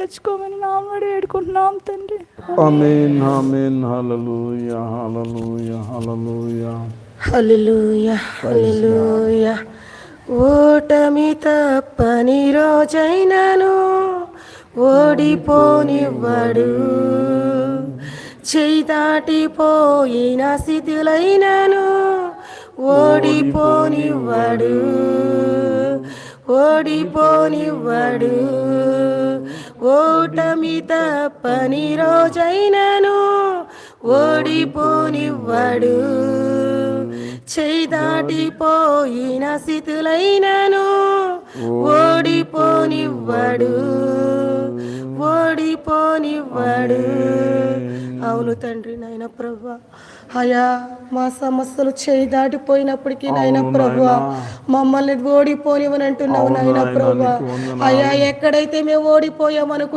తెచ్చుకోమని నామడి వేడుకుంటున్నాం తండ్రి. ఆమేన్ ఆమేన్ హల్లెలూయా హల్లెలూయా హల్లెలూయా. హల్లెలూయా హల్లెలూయా. ఓటమి తప్పని రోజైనను ఓడిపోనివ్వడు. చేయి దాటిపోయిన స్థితిలైనను ఓడిపోనివ్వడు. ఓడిపోనివ్వడు. ఓటమి తప్పని రోజైనను ఓడిపోనివ్వడు. చేయి దాటిపోయిన స్థితులైనను ఓడిపోనివ్వడు. ఓడిపోనివ్వడు. అవును తండ్రి నాయన ప్రభా. అయా మా సమస్యలు చేయి దాటిపోయినప్పటికీ నాయన ప్రభా మమ్మల్ని ఓడిపోనివని అంటున్నావు అవును నాయన ప్రభా. అయ్యా ఎక్కడైతే మేము ఓడిపోయామనుకు